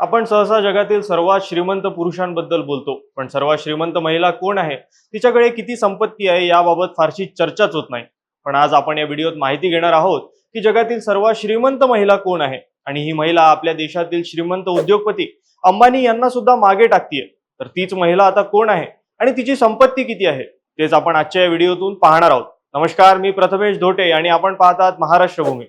आपण सहसा जगातील सर्वात श्रीमंत पुरुषांबद्दल बोलतो. पण सर्वात श्रीमंत महिला कोण आहे? तिच्याकडे किती संपत्ती आहे याबाबत फारशी चर्चाच होत नाही. पण आज आपण या व्हिडिओत माहिती घेणार आहोत की जगातील सर्वात श्रीमंत महिला कोण आहे? आणि ही महिला आपल्या देशातील श्रीमंत उद्योगपती अंबानी यांना सुद्धा मागे टाकतीये. तर तीच महिला आता कोण आहे? आणि तिची संपत्ती किती आहे? तेच आपण आजच्या या व्हिडिओतून पाहणार आहोत. नमस्कार मी प्रथमेश धोटे आणि आपण पाहतात महाराष्ट्र भूमी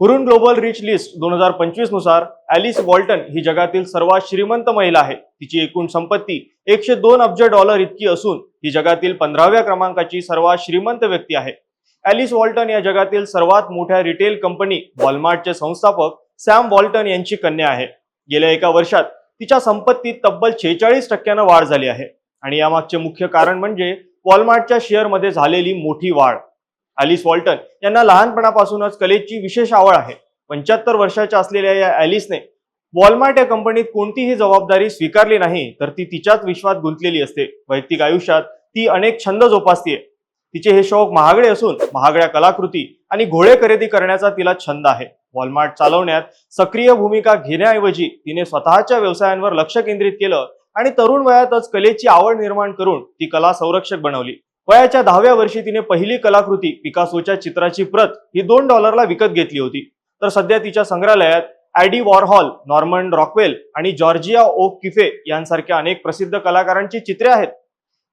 हुरून ग्लोबल रिच लिस्ट दोन हजार पंचवीसनुसार ॲलिस वॉल्टन ही जगातील सर्वात श्रीमंत महिला आहे. तिची एकूण संपत्ती एकशे दोन अब्ज डॉलर इतकी असून ही जगातील पंधराव्या क्रमांकाची सर्वात श्रीमंत व्यक्ती आहे. ॲलिस वॉल्टन या जगातील सर्वात मोठ्या रिटेल कंपनी वॉलमार्टचे संस्थापक सॅम वॉल्टन यांची कन्या आहे. गेल्या एका वर्षात तिच्या संपत्तीत तब्बल छेचाळीस टक्क्यानं वाढ झाली आहे. आणि यामागचे मुख्य कारण म्हणजे वॉलमार्टच्या शेअरमध्ये झालेली मोठी वाढ. ॲलिस वॉल्टन यांना लहानपणापासूनच कलेची विशेष आवड आहे. पंच्याहत्तर वर्षाच्या असलेल्या या ॲलिसने वॉलमार्ट या कंपनीत कोणतीही जबाबदारी स्वीकारली नाही तर ती तिच्याच विश्वात गुंतलेली असते. वैयक्तिक आयुष्यात ती अनेक छंद जोपासतीये. तिचे हे शौक महागडे असून महागड्या कलाकृती आणि घोडे खरेदी करण्याचा तिला छंद आहे. वॉलमार्ट चालवण्यात सक्रिय भूमिका घेण्याऐवजी तिने स्वतःच्या व्यवसायांवर लक्ष केंद्रित केलं आणि तरुण वयातच कलेची आवड निर्माण करून ती कला संरक्षक बनवली. वयाच्या दहाव्या वर्षी तिने पहिली कलाकृती पिकासोच्या चित्राची प्रत ही दोन डॉलरला विकत घेतली होती. तर सध्या तिच्या संग्रहालयात ॲडी वॉरहॉल नॉर्मन रॉकवेल आणि जॉर्जिया ओक किफे यांसारख्या अनेक प्रसिद्ध कलाकारांची चित्रे आहेत.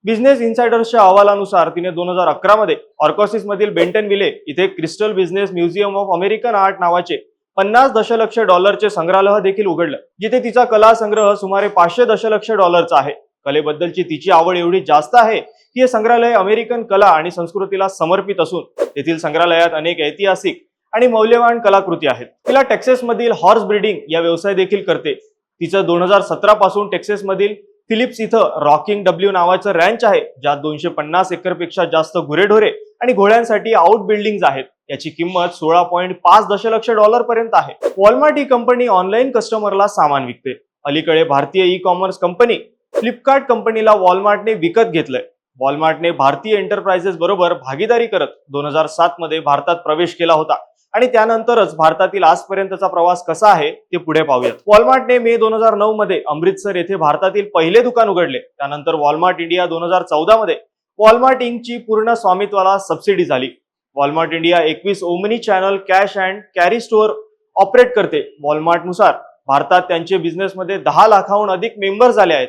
बिझनेस इन्सायडर्सच्या अहवालानुसार तिने दोन हजार अकरा मध्ये ऑर्कॉसिस मधील बेंटन विले इथे Crystal Business Museum of American Art नावाचे पन्नास दशलक्ष डॉलरचे संग्रहालय देखील उघडलं जिथे तिचा कला संग्रह सुमारे पाचशे दशलक्ष डॉलरचा आहे. कलेबद्दलची तिची आवड एवढी जास्त आहे की हे संग्रहालय अमेरिकन कला आणि संस्कृतीला समर्पित असून तेथील संग्रहालयात अनेक ऐतिहासिक आणि मौल्यवान कलाकृती आहेत. तिला टेक्सेसमधील हॉर्स ब्रीडिंग या व्यवसाय देखील करते. तिचं दोन हजार सतरा पासून टेक्सेसमधील फिलिप्स इथं रॉकिंग डब्ल्यू नावाचं रँच आहे ज्यात दोनशे पन्नास एकरपेक्षा जास्त गुरेढोरे आणि घोड्यांसाठी आउट बिल्डिंग आहेत. याची किंमत सोळा पॉईंट पाच दशलक्ष डॉलर पर्यंत आहे. वॉलमार्ट ही कंपनी ऑनलाईन कस्टमरला सामान विकते. अलीकडे भारतीय ई कॉमर्स कंपनी फ्लिपकार्ट कंपनीला वॉलमार्टने विकत घेतलंय. वॉलमार्टने भारतीय एंटरप्राइजेस बरोबर भागीदारी करत दोन हजार सात मध्ये भारतात प्रवेश केला होता. आणि त्यानंतरच भारतातील आजपर्यंतचा प्रवास कसा आहे ते पुढे पाहूयात. वॉलमार्टने मे दोन हजार नऊ मध्ये अमृतसर येथे भारतातील पहिले दुकान उघडले. त्यानंतर वॉलमार्ट इंडिया दोन हजार चौदा मध्ये वॉलमार्ट इंकची पूर्ण स्वामित्वाला सबसिडी झाली. वॉलमार्ट इंडिया एकवीस omni channel cash and carry store operate करते. वॉलमार्टनुसार भारतात त्यांचे बिझनेसमध्ये दहा लाखाहून अधिक मेंबर झाले आहेत.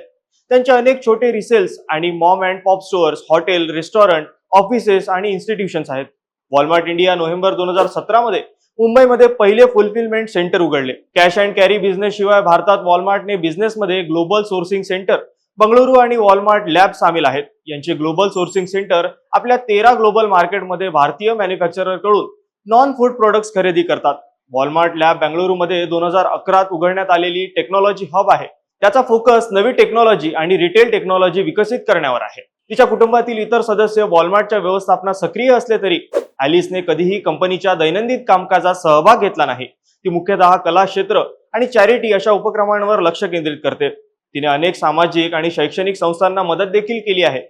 त्यांचे अनेक छोटे रिसेल्स आणि mom and pop stores hotel restaurant offices आणि इन्स्टिट्यूशन्स आहेत. वॉलमार्ट इंडिया नोव्हेंबर दोन हजार सतरा मध्ये मुंबईमध्ये पहिले फुलफिलमेंट सेंटर उघडले. कॅश अँड कॅरी बिझनेस शिवाय भारतात वॉलमार्टने बिझनेसमध्ये ग्लोबल सोर्सिंग सेंटर बंगळुरू आणि वॉलमार्ट लॅब सामील आहेत. यांचे ग्लोबल सोर्सिंग सेंटर आपल्या तेरा ग्लोबल मार्केटमध्ये भारतीय मॅन्युफॅक्चररकडून नॉन फूड प्रोडक्ट्स खरेदी करतात. वॉलमार्ट लॅब बेंगळुरूमध्ये दोन हजार अकरात उघडण्यात आलेली टेक्नॉलॉजी हब आहे. त्याचा फोकस नवी टेक्नॉलॉजी आणि रिटेल टेक्नॉलॉजी विकसित करण्यावर आहे. तिच्या कुटुंबातील इतर सदस्य वॉलमार्टच्या व्यवस्थापनात सक्रिय असले तरी ॲलिसने कधीही कंपनीच्या दैनंदिन कामकाजात सहभाग घेतला नाही. ती मुख्यतः कला क्षेत्र आणि चॅरिटी अशा उपक्रमांवर लक्ष केंद्रित करते. तिने अनेक सामाजिक आणि शैक्षणिक संस्थांना मदत देखील केली आहे.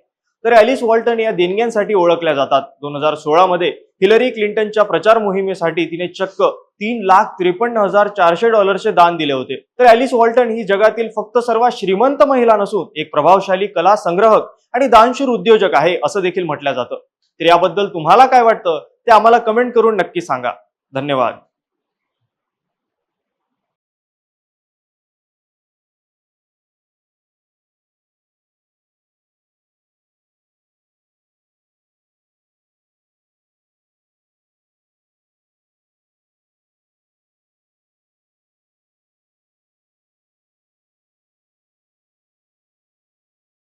तर ॲलिस वॉल्टन या देणग्यांसाठी ओळखल्या जातात. दोन हजार सोळामध्ये हिलरी क्लिंटनच्या प्रचार मोहिमेसाठी तिने चक्क तीन लाख त्रेपन्न हजार चारशे डॉलरचे दान दिले होते. तर ॲलिस वॉल्टन ही जगातील फक्त सर्वात श्रीमंत महिला नसून एक प्रभावशाली कला संग्रहक आणि दानशूर उद्योजक आहे असं देखील म्हटलं जातं. तर याबद्दल तुम्हाला काय वाटतं? ते आम्हाला कमेंट करून नक्की सांगा. धन्यवाद.